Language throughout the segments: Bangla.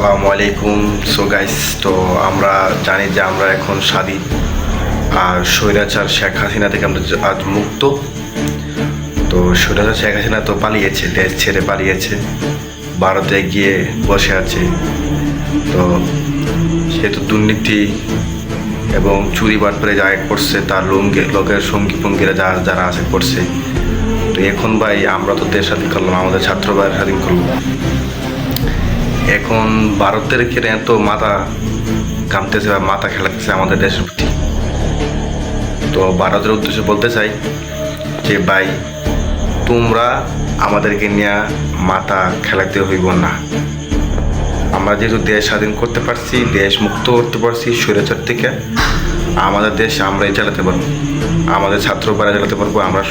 আসসালামু আলাইকুম। সো গাইস তো আমরা জানি যে আমরা এখন স্বাধীন আর স্বৈরাচার শেখ হাসিনা থেকে আমরা আজ মুক্ত। তো স্বৈরাচার শেখ হাসিনা তো পালিয়েছে, দেশ ছেড়ে পালিয়েছে, ভারতে গিয়ে বসে আছে। তো সে তো দুর্নীতি এবং চুরি বার বাটপারে যা করছে, তার লঙ্গে লোকের সঙ্গী পঙ্গীরা যা যারা আছে করছে। তো এখন ভাই আমরা তো দেশ স্বাধীন করলাম, আমাদের ছাত্র ভাইয়ের স্বাধীন করলাম। এখন ভারতের কেন এত মাথা কামতেছে বা মাথা খেলাতেছে আমাদের দেশের প্রতি। তো ভারতের উদ্দেশ্যে বলতে চাই যে, ভাই, তোমরা আমাদেরকে নিয়ে মাথা খেলাতে হইব না। আমরা যেহেতু দেশ স্বাধীন করতে পারছি, দেশ মুক্ত করতে পারছি স্বৈরাচার থেকে, আমাদের দেশ আমরাই চালাতে পারব। আমাদের ছাত্রপাড়া চালাতে পারব, আমরা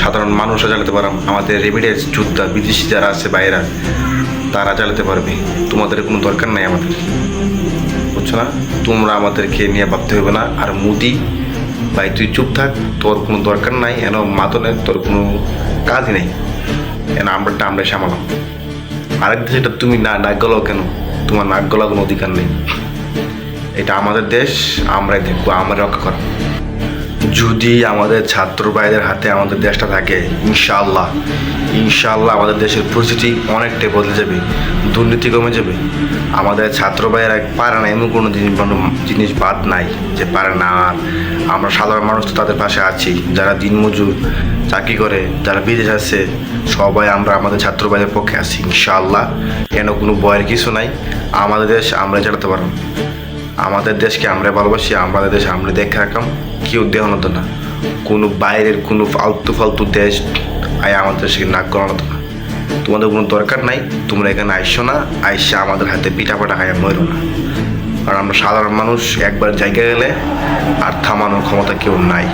সাধারণ মানুষরা চালাতে পারব। আমাদের রেমিডেন্স যোদ্ধা, বিদেশি যারা আছে বাইরা তারা চালাতে পারবে। তোমাদের কোনো দরকার নাই আমাদের। বুঝছ না? তোমরা আমাদেরকে নিয়ে ভাবতে হবে না। আর মুদি, ভাই, তুই চুপ থাক। তোর কোনো দরকার নাই। এন মাদনের তোর কোনো কাজই নেই। এন, আমরাটা আমরা সামালাম। আরেক দেশ এটা তুমি না নাক গলাও কেন? তোমার নাক গলা কোনো অধিকার নেই। এটা আমাদের দেশ, আমরাই দেখব। আমরা রক্ষা করা যদি আমাদের ছাত্র ভাইদের হাতে আমাদের দেশটা থাকে, ইনশাআল্লাহ ইনশাআল্লাহ আমাদের দেশের পরিস্থিতি অনেকটাই বদলে যাবে, দুর্নীতি কমে যাবে। আমাদের ছাত্র ভাইয়েরা পারে না এমন কোনো জিনিস জিনিস বাদ নাই, যে পারে না আর। আমরা সাধারণ মানুষ তো তাদের পাশে আছি, যারা দিনমজুর, চাকরি করে, যারা বিদেশ আছে, সবাই আমরা আমাদের ছাত্র ভাইদের পক্ষে আছি, ইনশাআল্লাহ। কেন কোনো ভয়ের কিছু নাই, আমাদের দেশ আমরা চালাতে পারব। আমাদের দেশকে আমরা ভালোবাসি, আমাদের দেশ আমরা দেখে রাখাম কেউ দেহ হতো না? কোনো বাইরের, কোনো ফালতু ফালতু দেশ আয় আমাদের দেশকে নাক গলানো না। তোমাদের কোনো দরকার নাই, তোমরা এখানে আইসো না, আইসা আমাদের হাতে পিঠা পাটা খাইয়া মরো না। কারণ আমরা সাধারণ মানুষ, একবার জায়গায় গেলে আর থামানোর ক্ষমতা কেউ নাই।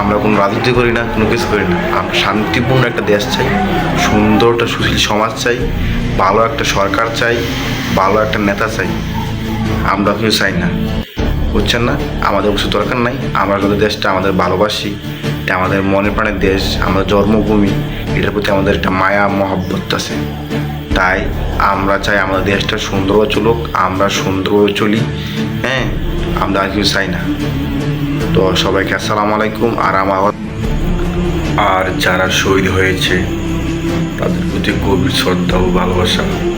আমরা কোনো রাজনীতি করি না, কোনো কিছু করি না। আমরা শান্তিপূর্ণ একটা দেশ চাই, সুন্দর একটা সুশীল সমাজ চাই, ভালো একটা সরকার চাই, ভালো একটা নেতা চাই। আমরা কিছু চাই না। বুঝছেন না? আমাদের কিছু দরকার নাই। আমরা আমাদের দেশটা আমাদের ভালোবাসি। এটা আমাদের মনে প্রাণের দেশ আমাদের জন্মভূমি। এটার প্রতি আমাদের একটা মায়া, মহব্বত আছে। তাই আমরা চাই আমাদের দেশটা সুন্দরভাবে চলুক, আমরা সুন্দরভাবে চলি। হ্যাঁ আমরা আর কিছু চাই না। তো সবাইকে আসসালামু আলাইকুম। আর আমার আর যারা শহীদ হয়েছে, তাদের প্রতি গভীর শ্রদ্ধা ও ভালোবাসা।